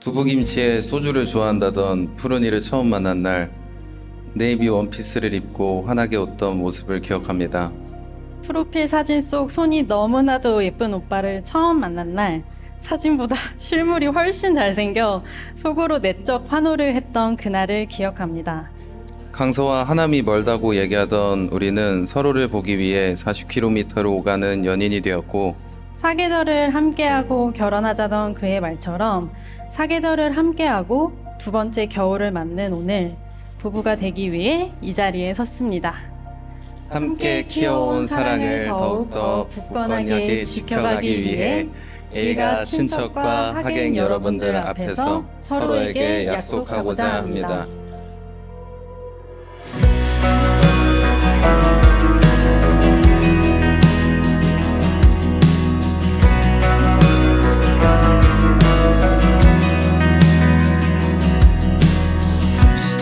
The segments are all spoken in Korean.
두부김치에 소주를 좋아한다던 푸른이를 처음 만난 날 네이비 원피스를 입고 환하게 웃던 모습을 기억합니다. 프로필 사진 속 손이 너무나도 예쁜 오빠를 처음 만난 날 사진보다 실물이 훨씬 잘생겨 속으로 내적 환호를 했던 그날을 기억합니다. 강서와 하남이 멀다고 얘기하던 우리는 서로를 보기 위해 40km를 오가는 연인이 되었고 사계절을 함께하고 결혼하자던 그의 말처럼 사계절을 함께하고 두 번째 겨울을 맞는 오늘 부부가 되기 위해 이 자리에 섰습니다. 함께 키워온 사랑을 더욱더 굳건하게 지켜가기 위해 일가 친척과 하객 여러분들 앞에서 서로에게 약속하고자 합니다.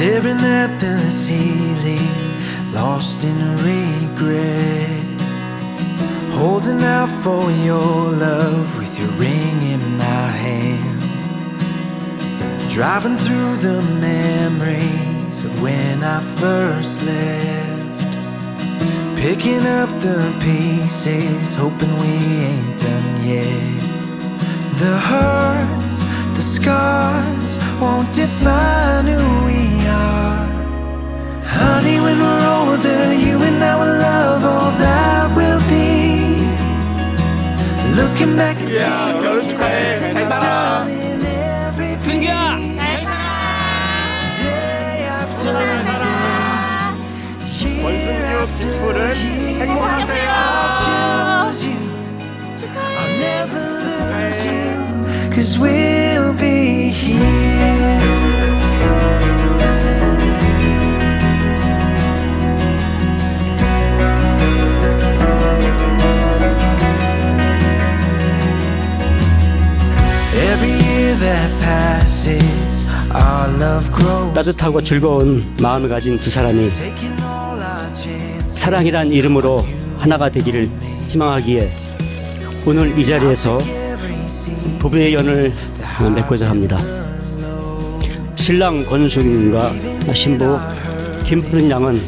Staring at the ceiling, lost in regret. Holding out for your love with your ring in my hand. Driving through the memories of when I first left. Picking up the pieces, hoping we ain't done yet. The hurts, the scars won't define when we're older, you and I will love all that will be. Looking back and 야, 결혼 축하해. 잘 살아. 승기야! 권순규 뒷불은 행복하세요. Cause we'll be here. 따뜻하고 즐거운 마음을 가진 두 사람이. 사랑이란 이름으로 하나가 되기를 희망하기에 오늘 이 자리에서. 부부의 연을 맺고자 합니다. 신랑 권순과 신부 김푸른 양은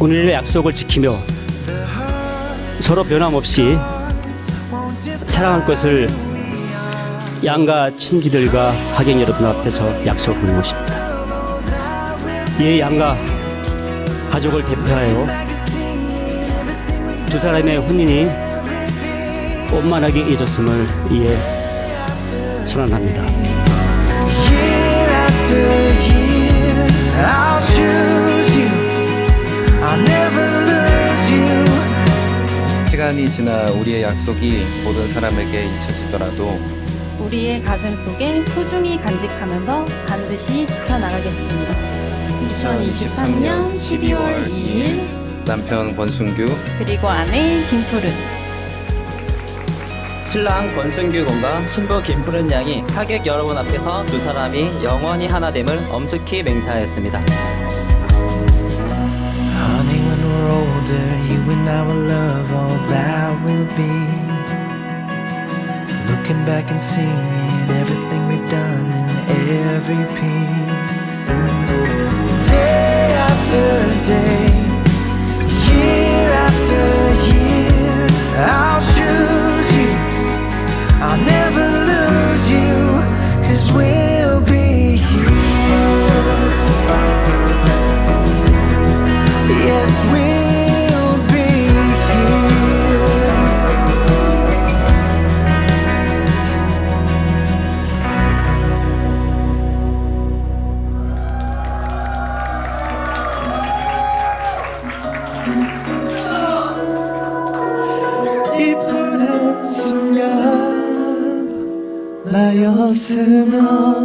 오늘의 약속을 지키며 서로 변함없이 사랑할 것을 양가 친지들과 하객 여러분 앞에서 약속하는 것입니다. 이 양가 가족을 대표하여 두 사람의 혼인이 원만하게 이어졌음을 이에 선언합니다. 시간이 지나 우리의 약속이 모든 사람에게 잊혀지더라도 우리의 가슴 속에 소중히 간직하면서 반드시 지켜나가겠습니다. 2023년 12월 2일 남편 권순규 그리고 아내 김푸른 신랑 권순규 군과 신부 김푸른 양이 하객 여러분 앞에서 두 사람이 영원히 하나됨을 엄숙히 맹세하였습니다. Honey, when we're older, you and I will love all that will be. Looking back and seeing everything we've done and every piece. Day after day, Beyazına